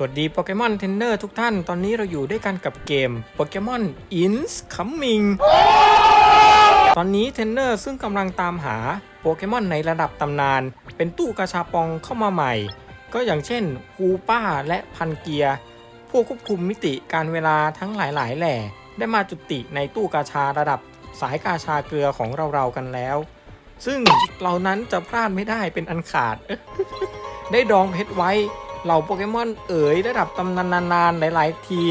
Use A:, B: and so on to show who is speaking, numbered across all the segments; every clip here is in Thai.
A: สวัสดีโปเกมอนเทรนเนอร์ทุกท่าน ตอนนี้เราอยู่ด้วยกันกับเกมโปเกมอน Ins Coming ตอนนี้เทรนเนอร์ซึ่งกำลังตามหาโปเกมอนในระดับตำนาน เป็นตู้กาชาปองเข้ามาใหม่ ก็อย่างเช่นฮูป้าและพันเกียร์ผู้ควบคุมมิติการเวลาทั้งหลาย ๆ แหล่ ได้มาจุติในตู้กาชาระดับสายกาชาเกลือของเราๆกันแล้ว ซึ่งเรานั้นจะพลาดไม่ได้เป็นอันขาด ได้ดองเพชรไว้ เหล่าโปเกมอนเอ๋ยระดับตำนานนานๆหลาย ๆ ที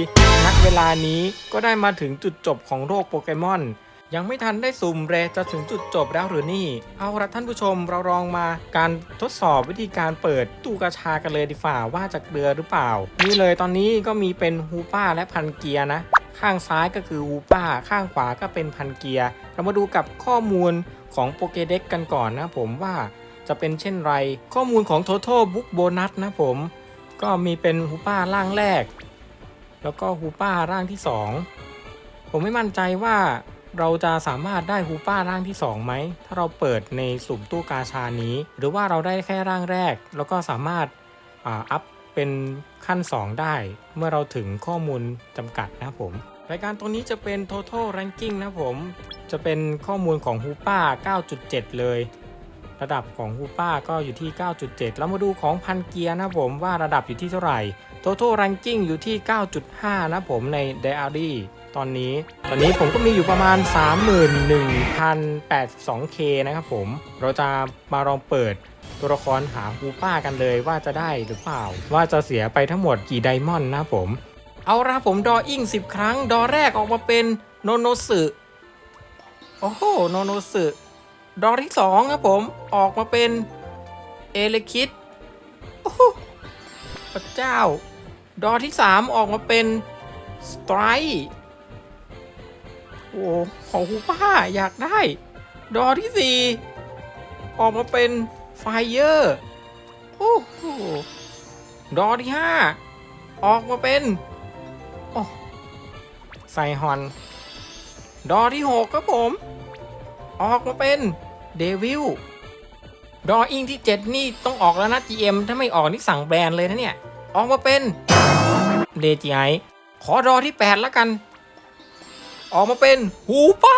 A: นักเวลานี้ก็ได้มาถึงจุดจบของโลกโปเกมอน ยังไม่ทันได้สุ่มเรจะถึงจุดจบแล้วหรือนี่ เอาละท่านผู้ชมเราลองมาการทดสอบวิธีการเปิดตู้กาชากันเลยดีฝ่าว่าจะเกลือหรือเปล่า นี่เลยตอนนี้ก็มีเป็นฮูป้าและพันเกียร์นะ ข้างซ้ายก็คือฮูป้า ข้างขวาก็เป็นพันเกียร์เรามาดูกับข้อมูลของโปเกเด็กกันก่อนนะผมว่าจะเป็นเช่นไร ข้อมูลของ Total Book Bonus นะผม ก็มีเป็นฮูป้าร่างแรก แล้วก็ฮูป้าร่างที่ 2 ผมไม่มั่นใจว่าเราจะสามารถได้ฮูป้าร่างที่ 2 ไหม ถ้าเราเปิดในสุ่มตู้กาชานี้ หรือว่าเราได้แค่ร่างแรก แล้วก็สามารถอ,าอัพเป็นขั้น 2 ได้ เมื่อเราถึงข้อมูลจำกัดนะผม รายการตัวนี้จะเป็น total ranking นะผม จะเป็นข้อมูลของฮูป้า 9.7 เลย ระดับของฮูป้าก็อยู่ที่ 9.7 แล้วมาดูของพันเกียร์นะผมว่าระดับอยู่ที่เท่าไหร่ total ranking อยู่ที่ 9.5 นะผมใน diary ตอนนี้ ตอนนี้ผมก็มีอยู่ประมาณ 31,082k นะครับผม เราจะมาลองเปิดตัวละครหาฮูป้ากันเลยว่าจะได้หรือเปล่า ว่าจะเสียไปทั้งหมดกี่ไดมอนด์นะผม เอาละผมดออิ่ง 10 ครั้ง ดอแรกออกมาเป็นโนโนสึโอ้โห โนโนสึ ดอที่2ครับผมออกมาเป็นเอเลคิดพระเจ้า ดอที่3ออกมาเป็นสไตรโอ้ของฮูป้าอยากได้ ดอที่4ออกมาเป็นไฟเยอร์โอ้โหดอที่5ออกมาเป็นโอ้ไซฮอน ดอที่6ครับผม ออกมาเป็น เดวิลดออิงที่ 7 นี่ต้องออกแล้วนะ GM ถ้าไม่ออกนี่สั่งแบรนด์เลยนะเนี่ย ออกมาเป็นเดจิไอขอดอที่ 8 แล้วกัน ออกมาเป็นหูป้า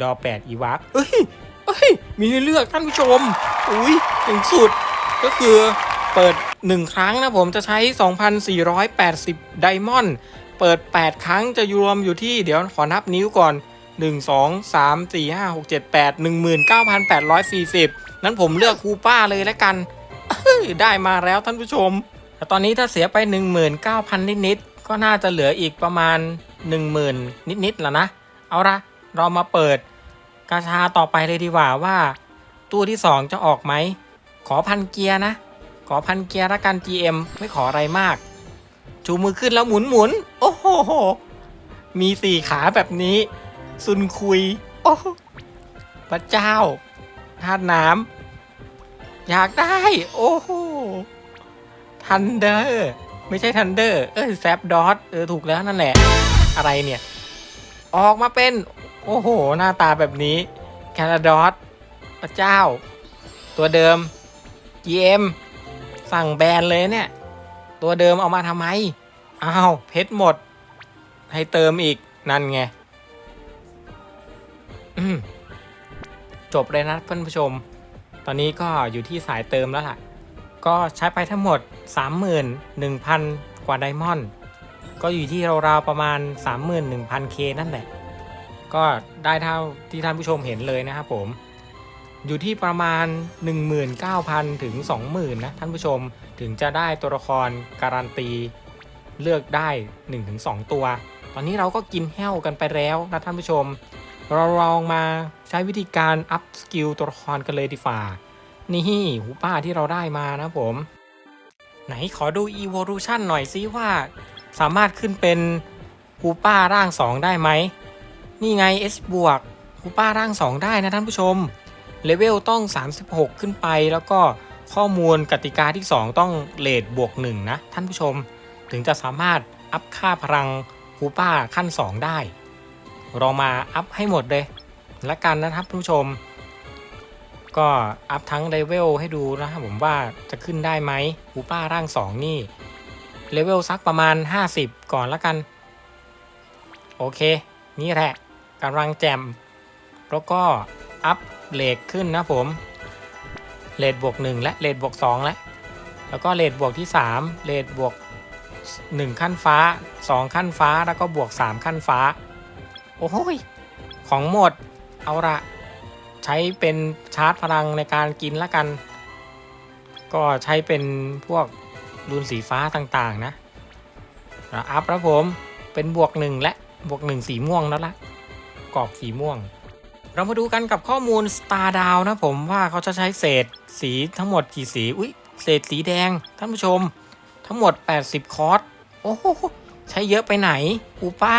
A: ดอ 8 อีวักเฮ้ยเฮ้ย มีเลือกท่านผู้ชม อุ้ยอย่างสุด ก็คือเปิด 1 ครั้งนะผมจะใช้ 2,480 ไดมอนด์ เปิด 8 ครั้งจะรวมอยู่ที่เดี๋ยวขอนับนิ้วก่อน 1 2 3 4 5 6 7 8 19,840 นั้นผมเลือกคูป้าเลยแล้วกัน ได้มาแล้วท่านผู้ชม แต่ตอนนี้ถ้าเสียไป 19,000 นิดๆ ก็น่าจะเหลืออีกประมาณ 10,000 นิดๆแล้วนะ เอาละเรามาเปิดกาชาต่อไปเลยดีกว่าว่า ตู้ที่ 2 จะออกไหม ขอพันเกียร์นะ ขอพันเกียร์ละกัน GM ไม่ขออะไรมาก ชูมือขึ้นแล้วหมุนหมุน โอ้โห มีสี่ขาแบบนี้ ซุนคุย โอ้โหพระเจ้าธาตุน้ำอยากได้ โอ้โหทันเดอร์ไม่ใช่ทันเดอร์ เอ้ยแซบดอทเออถูกแล้วนั่นแหละ อะไรเนี่ย ออกมาเป็น โอ้โห หน้าตาแบบนี้แคนาดอทพระเจ้า ตัวเดิม GM สั่งแบนเลยเนี่ย ตัวเดิมเอามาทำไม อ้าว เพชรหมด ให้เติมอีกนั่นไง จบเลยนะเพื่อนผู้ชม ตอนนี้ก็อยู่ที่สายเติมแล้วล่ะ ก็ใช้ไปทั้งหมด 31,000 กว่าไดมอนด์ก็อยู่ที่ราวๆประมาณ 31,000K นั่นแหละ ก็ได้เท่าที่ท่านผู้ชมเห็นเลยนะครับผม อยู่ที่ประมาณ 19,000 ถึง 20,000 นะ ท่านผู้ชมถึงจะได้ตัวละครการันตี เลือกได้ 1-2 ตัว ตอนนี้เราก็กินแห้วกันไปแล้วนะท่านผู้ชม เราลองมาใช้วิธีการอัพสกิลตัวละครกันเลยดีฝ่า นี่หูป้าที่เราได้มานะผม ไหนขอดู Evolution หน่อยซิว่า สามารถขึ้นเป็นหูป้าร่าง 2 ได้ไหม นี่ไง S บวกหูป้าร่าง 2 ได้นะท่านผู้ชม เลเวลต้อง 36 ขึ้นไปแล้วก็ข้อมูลกติกาที่ 2 ต้องเลทบวก 1 นะ ท่านผู้ชม ถึงจะสามารถอัพค่าพลังฮูป้าขั้น 2 ได้ เรามาอัพให้หมดเลยละกันนะครับผู้ชม ก็อัพทั้งเลเวลให้ดูนะครับผมว่าจะขึ้นได้ไหมหูป้าร่าง 2 นี่เลเวลสักประมาณ 50 ก่อนละกัน โอเค นี่แหละกำลังแจมแล้วก็อัพเลทขึ้นนะผมเลทบวก 1 และเลทบวก 2 แล้วแล้วก็เลทบวกที่ 3เลทบวก 1 ขั้นฟ้า 2 ขั้นฟ้าแล้วก็บวก 3 ขั้นฟ้า โอ้โหยของหมด เอาละใช้เป็นชาร์จพลังในการกินละกัน ก็ใช้เป็นพวกรูนสีฟ้าต่างๆนะแล้วอัพแล้วผมเป็นบวก1และบวก1สีม่วงแล้วละกรอบสีม่วง เรามาดูกันกับข้อมูล Star d o w นะผมว่าเขาจะใช้เศษสีทั้งหมดกี่สี อุ๊ยเศษสีแดงท่านผู้ชม ทั้งหมด 80 คอร์สโอ้โหใช้เยอะไปไหนอูป้า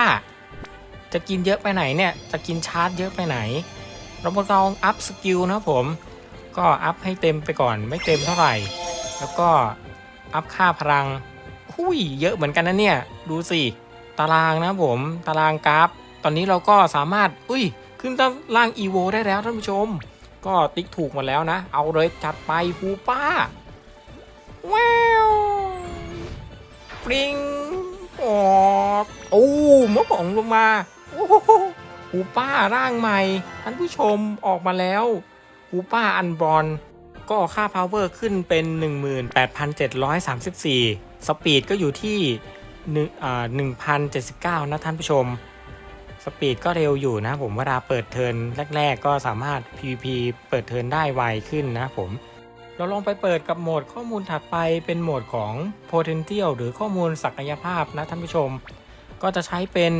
A: จะกินเยอะไปไหนเนี่ย จะกินชาร์จเยอะไปไหน เรามาลองอัพสกิลนะผม ก็อัพให้เต็มไปก่อนไม่เต็มเท่าไหร่ แล้วก็อัพค่าพลังหุยเยอะเหมือนกันนะเนี่ย ดูสิ ตารางนะผม ตารางกราฟ ตอนนี้เราก็สามารถ อุ้ย ขึ้นตารางอีโวได้แล้วท่านผู้ชม ก็ติ๊กถูกหมดแล้วนะ เอาเลยจัดไปฮูป้าว้าวปริงโอ้โอ้มะป๋องลงมา โอ้โหหูป้าร่างใหม่ท่านผู้ชมออกมาแล้วหูป้าอันบอลก็ค่า power ขึ้นเป็น 18,734 สปีดก็อยู่ที่หนึ่งอ่า1,079 นะท่านผู้ชม สปีดก็เร็วอยู่นะผมเวลาเปิดเทินแรก ๆ ก็สามารถ PVP เปิดเทินได้ไวขึ้นนะผม เราลองไปเปิดกับโหมดข้อมูลถัดไปเป็นโหมดของ potential หรือข้อมูลศักยภาพนะท่านผู้ชม ก็จะใช้เป็น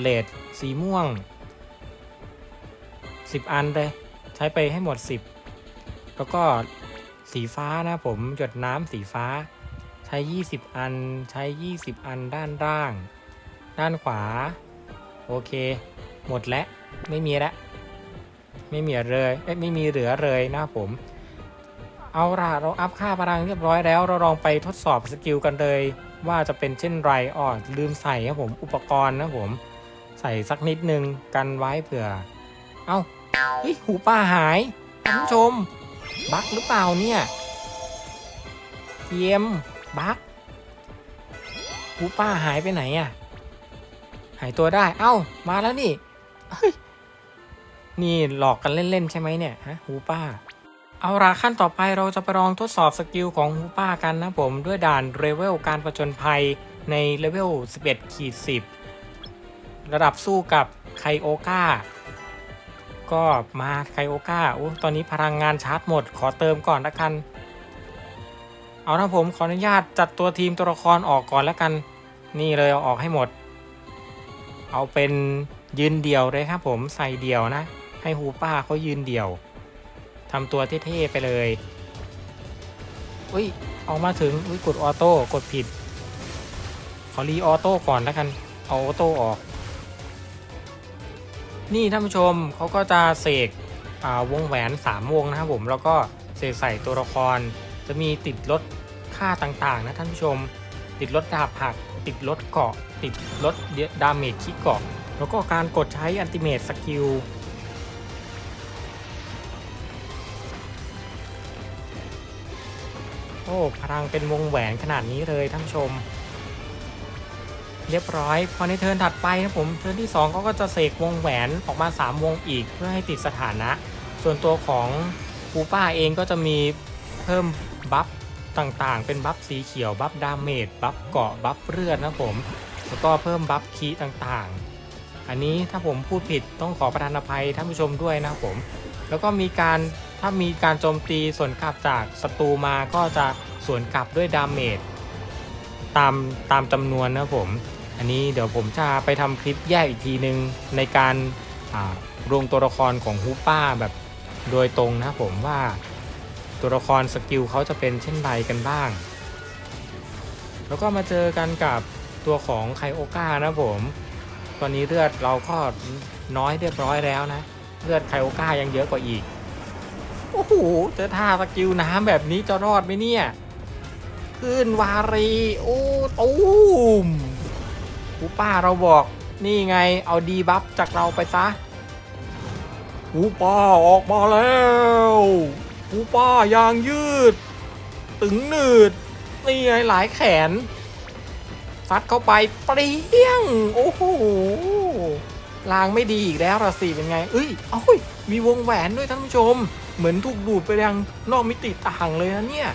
A: เลดสีม่วง 10 อันเลยใช้ไปให้หมด 10 แล้วก็สีฟ้านะผมหยดน้ำสีฟ้า ใช้ 20 อันใช้ 20 อันด้านล่าง ด้านขวา โอเค หมดแล้ว ไม่มีแล้วไม่มีเลยเอ้ยไม่มีเหลือเลยนะผม เอาล่ะเราอัพค่าพลังเรียบร้อยแล้ว เราลองไปทดสอบสกิลกันเลย ว่าจะเป็นเช่นไรอ๋อลืมใส่ครับผมอุปกรณ์นะผม ใส่สักนิดนึงกันไว้เผื่อ เอ้าเฮ้ยหูป้าหายท่านผู้ชม บั๊กหรือเปล่าเนี่ยเยี่ยมบั๊กหูป้าหายไปไหนอะหายตัวได้ เอ้า มาแล้วนี่นี่หลอกกันเล่นๆใช่ไหมเนี่ยฮะหูป้า เอาละขั้นต่อไปเราจะไปลองทดสอบสกิลของฮูป้ากันนะผมด้วยด่านเลเวลการประจนภัยในเลเวล 11ขีด10 ระดับสู้กับไคโอก้าก็มาไคโอก้าโอ้ตอนนี้พลังงานชาร์จหมด ขอเติมก่อนละกัน เอานะผมขออนุญาตจัดตัวทีมตัวละครออกก่อนละกัน นี่เลยเอาออกให้หมด เอาเป็นยืนเดี่ยวเลยครับผมใส่เดี่ยวนะ ให้ฮูป้าเขายืนเดี่ยว ทำตัวเท่ๆไปเลยอุ้ยออกมาถึงอุ้ยกดออโต้กดผิด ขอรีออโต้ก่อนแล้วกัน เอาออโต้ออก นี่ท่านผู้ชมเขาก็จะเสกวงแหวน 3 วงนะครับผมแล้วก็เสกใส่ตัวละคร จะมีติดลดค่าต่างๆ นะท่านผู้ชม ติดลดดาบหัก ติดลดเกาะ ติดลดดาเมจคิกเกาะ แล้วก็การกดใช้อันติเมตสกิล อ้พลังเป็นวงแหวนขนาดนี้เลยท่านชม เรียบร้อย พอในเทิร์นถัดไปนะผมเทิร์นที่2เขาก็จะเสกวงแหวนออกมา 3 วงอีกเพื่อให้ติดสถานะ ส่วนตัวของปูป้าเองก็จะมีเพิ่มบัฟต่างๆ เป็นบัฟสีเขียว บัฟดาเมจ บัฟเกาะ บัฟเลือดนะผม แล้วก็เพิ่มบัฟคีต่างๆ อันนี้ถ้าผมพูดผิดต้องขอประทานอภัยท่านผู้ชมด้วยนะผม แล้วก็มีการ ถ้ามีการโจมตีสวนกลับจากศัตรูมาก็จะสวนกลับด้วยดาเมจตามตามจำนวนนะผม อันนี้เดี๋ยวผมจะไปทำคลิปแยกอีกทีนึง ในการรวงตัวละครของฮูป้าแบบโดยตรงนะผมว่าตัวละครสกิลเขาจะเป็นเช่นไรกันบ้าง แล้วก็มาเจอกันกับตัวของไคโอก้านะผม ตอนนี้เลือดเราก็น้อยเรียบร้อยแล้วนะ เลือดไคโอก้ายังเยอะกว่าอีก โอ้โหเจอท่าสกิลน้ำแบบนี้จะรอดไหมเนี่ย ขึ้นวารี โอ้ตูมปูป้าเราบอกนี่ไงเอาดีบัฟจากเราไปซะหูป้าออกมาแล้วหูป้ายางยืด ตึงหนืด นี่ไงหลายแขนฟัดเข้าไปเปรี้ยง โอ้โห ลางไม่ดีอีกแล้วละสิเป็นไง เอ้ยเอ้ย มีวงแหวนด้วยท่านผู้ชม เหมือนถูกดูดไปยังนอกมิติต่างเลยนะเนี่ย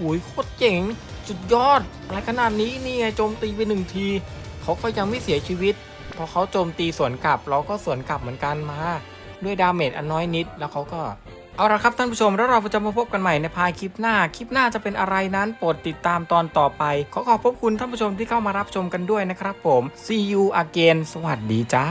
A: อุ้ยโคตรเจ๋งสุดยอดอะไรขนาดนี้นี่ไงโจมตีไปหนึ่งทีเขาก็ยังไม่เสียชีวิต พอเขาโจมตีสวนกลับเราก็สวนกลับเหมือนกันมา ด้วยดาเมจอันน้อยนิดแล้วเขาก็ เอาละครับท่านผู้ชมแล้วเราจะมาพบกันใหม่ในพายคลิปหน้า คลิปหน้าจะเป็นอะไรนั้นโปรดติดตามตอนต่อไป ขอขอบพระคุณท่านผู้ชมที่เข้ามารับชมกันด้วยนะครับผม see you again สวัสดีจ้า